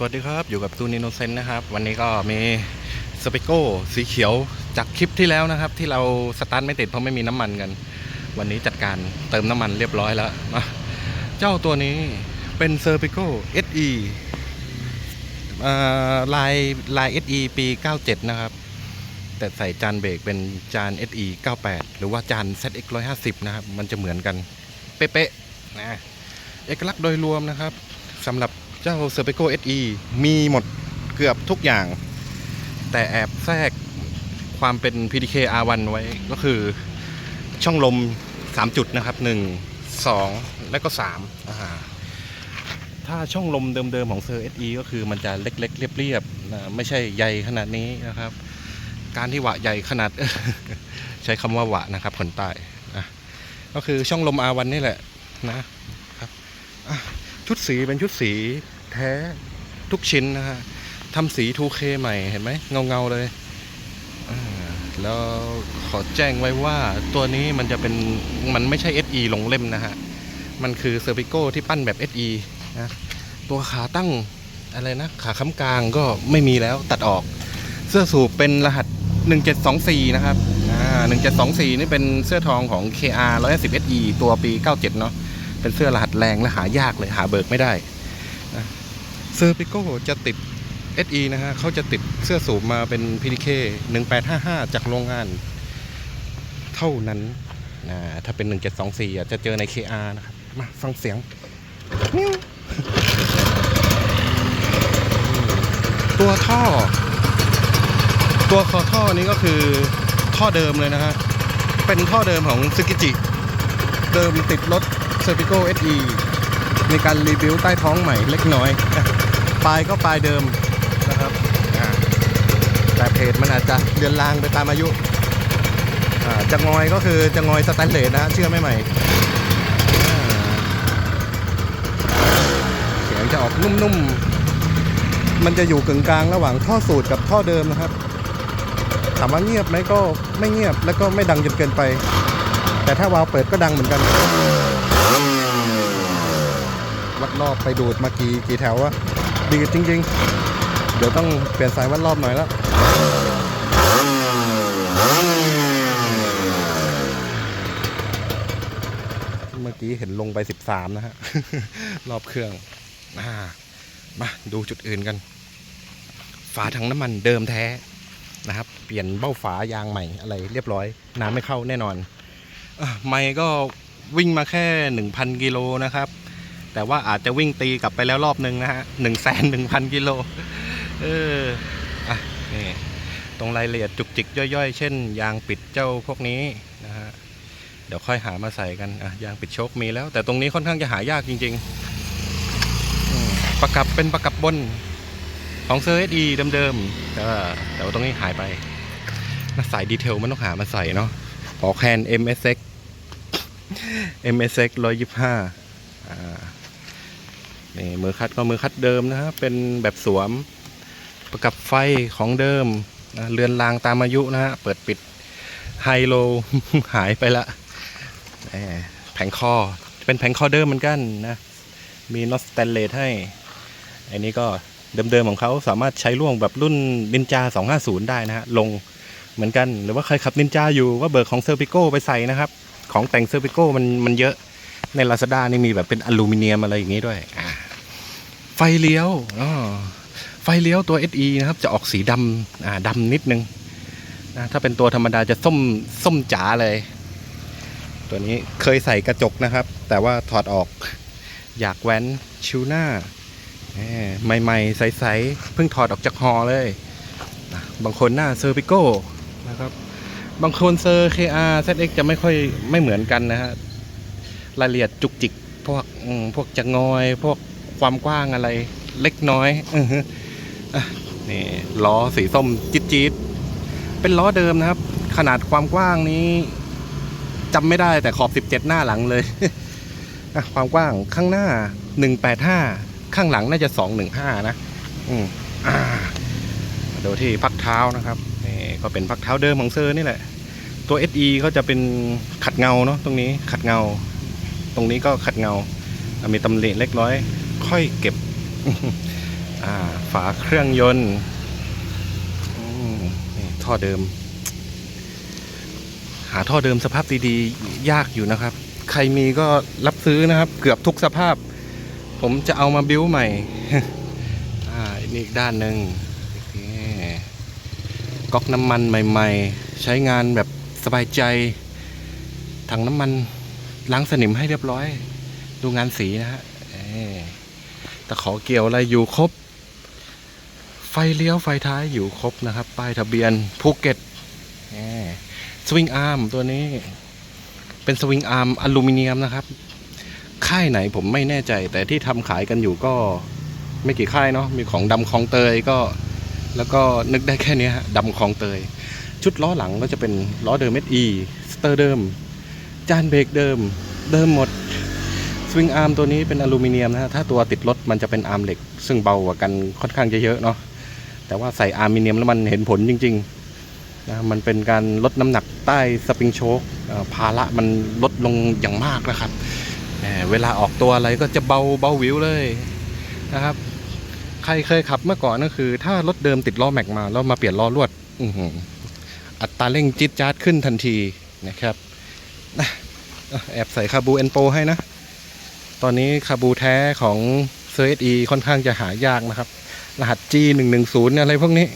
สวัสดีครับ อยู่กับตูนิโนเซนนะครับ วันนี้ก็มีสเปโก้สีเขียวจากคลิปที่แล้วนะครับ ที่เราสตาร์ทไม่ติดเพราะไม่มีน้ำมันกัน วันนี้จัดการเติมน้ำมันเรียบร้อยแล้วนะเจ้าตัวนี้เป็นเซอร์ปิโก้ SE อ่าลายลาย SE ปี 97 นะครับ แต่ใส่จานเบรกเป็นจาน SE 98 หรือว่าจาน ZX 150 นะครับ มันจะเหมือนกัน เป๊ะๆนะเอกลักษณ์โดยรวมนะครับสำหรับ เจ้า s e r p e c o SE มีหมดเกือบทุกอย่าง แต่แอบแทรกความเป็น PDK R1 ไว้ก็คือช่องลม 3 จุดนะครับ 1 2 และก็3อ่าถ้าช่องลมเดิมๆของเซอร์ SE ก็คือมันจะเล็กๆ เรียบๆนะไม่ใช่ใหญ่ขนาดนี้นะครับ การที่หวะใหญ่ขนาด ใช้คำว่าหวะนะครับคนใต้ก็คือช่องลม R1 นี่แหละนะครับ ชุดสีเป็นชุดสีแท้ทุกชิ้นนะฮะทำสี 2K ใหม่เห็นไหมเงาเงาๆเลย แล้วขอแจ้งไว้ว่าตัวนี้มันจะเป็น มันไม่ใช่ SE ลงเล่มนะฮะ มันคือเซอร์ i ิโกที่ปั้นแบบ SE นะตัวขาตั้งอะไรนะ ขาค้ำกลางก็ไม่มีแล้วตัดออก เสื้อสูบเป็นรหัส 1724 นะครับ อ่า 1724 นี่เป็นเสื้อทองของ KR 110 SE ตัวปี 97 เนาะ เป็นเสื้อรหัสแรงและหายากเลยหาเบิกไม่ได้เซอร์ปิโกจะติด SE นะฮะเขาจะติดเสื้อสูบมาเป็น PDK 1855 จากโรงงาน เท่านั้นนะถ้าเป็น 1724อ่จะเจอใน KR นะครับ มาฟังเสียงตัวท่อ ตัวคอท่อนี้ก็คือท่อเดิมเลยนะฮะ เป็นท่อเดิมของซึกิจิ เดิมติดรถ s e r p i c o SE ในการรีวิวใต้ท้องใหม่เล็กน้อย ปลายก็ปลายเดิมนะครับแต่เพจมันอาจจะเดือนลางไปตามอายุอ่าจะงอยก็คือจะงอยสแตนเลสนะฮะเชื่อไม่ใหม่เสียงจะออกนุ่มๆ มันจะอยู่กึ่งกลางระหว่างท่อสูตรกับท่อเดิมนะครับ ถามว่าเงียบไหมก็ไม่เงียบแล้วก็ไม่ดังจนเกินไป แต่ถ้าวาล์วเปิดก็ดังเหมือนกัน วัดรอบไปดูดมากี่กี่แถววะดีจริง ๆ เดี๋ยวต้องเปลี่ยนสายวัดรอบหน่อยแล้วเมื่อกี้เห็นลงไป 13 นะฮะ รอบเครื่องอ่ามาดูจุดอื่นกัน ฝาถังน้ำมันเดิมแท้นะครับ เปลี่ยนเบ้าฝายางใหม่อะไรเรียบร้อย น้ำไม่เข้าแน่นอนอไม่ก็ วิ่งมาแค่ 1,000 กิโลนะครับ แต่ว่าอาจจะวิ่งตีกลับไปแล้วรอบนึงนะฮะหนึ่งแสนหนึ่งพันกิโลเอออะนี่ตรงรายละเอียดจุกจิกย่อยๆ เช่น ยางปิดเจ้าพวกนี้นะฮะเดี๋ยวค่อยหามาใส่กันอะยางปิดโชคมีแล้ว แต่ตรงนี้ค่อนข้างจะหายากจริงๆประกับเป็นประกับบนของเซอร์เอสดีเดิมๆแต่ว่าแต่ว่าตรงนี้หายไปนะสายดีเทลมันต้องหามาใส่เนาะปอกแคน MSX MSX 125อ่านี่มือคัดก็มือคัดเดิมนะฮะเป็นแบบสวมประกับไฟของเดิมนะเรือนรางตามอายุนะฮะเปิดปิดไฮโลหายไปละแผงคอเป็นแผงคอเดิมเหมือนกันนะ มีน็อตสแตนเลสให้อันนี้ก็เดิมๆของเขาสามารถใช้ร่วงแบบรุ่นนินจา 250 ได้นะฮะ ลงเหมือนกัน หรือว่าใครขับนินจาอยู่ก็เบิกของเซอร์ปิโก้ไปใส่นะครับ ของแต่งเซอร์ปิโกมันมันเยอะใน Lazada นี่มีแบบเป็นอลูมิเนียมอะไรอย่างนี้ด้วยอ่าไฟเลี้ยวอ๋อไฟเลี้ยวตัว SE นะครับ จะออกสีดำอ่าดำนิดนึงนะถ้าเป็นตัวธรรมดาจะส้มส้มจ๋าเลย ตัวนี้เคยใส่กระจกนะครับ แต่ว่าถอดออกอยากแว้นชิวหน้าแหมใหม่ๆ ใส ๆ เพิ่งถอดออกจากฮอเลย บางคนหน้าเซอร์ปิโก้นะครับ บางคนเซอร์ KR ZX จะไม่ค่อยไม่เหมือนกันนะฮะรายละเอียดจุกจิก พวกพวกจะงอย พวกความกว้างอะไรเล็กน้อยอนี่ล้อสีส้มจี๊ดจี๊ดเป็นล้อเดิมนะครับ ขนาดความกว้างนี้จำไม่ได้แต่ขอบ 17 หน้าหลังเลยความกว้างข้างหน้า 185 ข้างหลังน่าจะ 215 นะ อืมอ่าดูที่พักเท้านะครับ ก็เป็นพักเท้าเดิมของเซอร์นี่แหละ ตัว SE เขาจะเป็นขัดเงาเนาะตรงนี้ขัดเงา ตรงนี้ก็ขัดเงา มีตำหนิเล็กน้อย ค่อยเก็บฝาเครื่องยนต์ท่อเดิม หาท่อเดิมสภาพดีๆ ยากอยู่นะครับ ใครมีก็รับซื้อนะครับ เกือบทุกสภาพ ผมจะเอามาบิ้วใหม่ อ่านี่อีกด้านหนึ่ง ก๊อกน้ำมันใหม่ ๆ ใช้งานแบบสบายใจ ถังน้ำมันล้างสนิมให้เรียบร้อย ดูงานสีนะฮะตะขอเกี่ยวอะไรอยู่ครบ ไฟเลี้ยวไฟท้ายอยู่ครบนะครับ ป้ายทะเบียนภูเก็ตสวิงอาร์มตัวนี้ เป็นสวิงอาร์มอลูมิเนียมนะครับ ค่ายไหนผมไม่แน่ใจ แต่ที่ทำขายกันอยู่ก็ไม่กี่ค่ายเนาะมีของดำคลองเตยก็ แล้วก็นึกได้แค่นี้ฮะดำคลองเตย ชุดล้อหลังก็จะเป็นล้อเดิม SE สเตอร์เดิม จานเบรกเดิม เดิมหมดสวิงอาร์มตัวนี้เป็นอลูมิเนียมนะฮะถ้าตัวติดรถมันจะเป็นอาร์มเหล็ก ซึ่งเบากว่ากันค่อนข้างจะเยอะเนาะแต่ว่าใส่อาร์มิเนียมแล้วมันเห็นผลจริงๆนะมันเป็นการลดน้ำหนักใต้สปริงโชคภาระมันลดลงอย่างมากนะครับเวลาออกตัวอะไรก็จะเบาเบาวิวเลยนะครับ ครเคยขับเมื่อก่อนก็คือ ถ้ารถเดิมติดล้อแม็กมาแล้วมาเปลี่ยนล้อลวดอืออัตราเร่งจิ๊ดจ๊าดขึ้นทันทีนะครับแอบใส่คาบูเอนโปให้นะ ตอนนี้คาบูแท้ของเซอร์ e ค่อนข้างจะหายากนะครับ รหัส G 1 1 0อะไรพวกนี้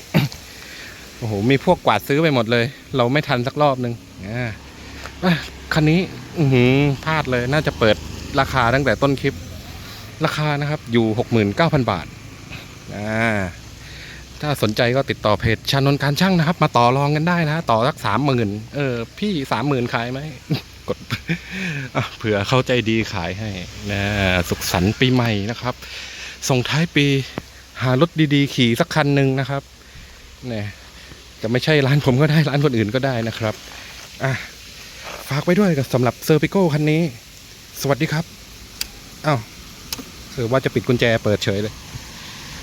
โอ้โห มีพวกกวาดซื้อไปหมดเลย เราไม่ทันสักรอบนึงอ่าอะคันนี้ อืพลาดเลยน่าจะเปิดราคาตั้งแต่ต้นคลิป ราคานะครับ อยู่ 69,000 บาท อ่าถ้าสนใจก็ติดต่อเพจชานนท์การช่างนะครับ มาต่อรองกันได้นะต่อสักสามหมื่นเออ พี่สามหมื่นขายไหมกดเผื่อเข้าใจดีขายให้นะสุขสันต์ปีใหม่นะครับ ส่งท้ายปี หารถดีๆ ขี่สักคันหนึ่งนะครับเนี่ยจะไม่ใช่ร้านผมก็ได้ร้านคนอื่นก็ได้นะครับอะฝากไว้ด้วยกับสำหรับเซอร์ปิโก้คันนี้ สวัสดีครับอ้าวเออว่าจะปิดกุญแจเปิดเฉยเลย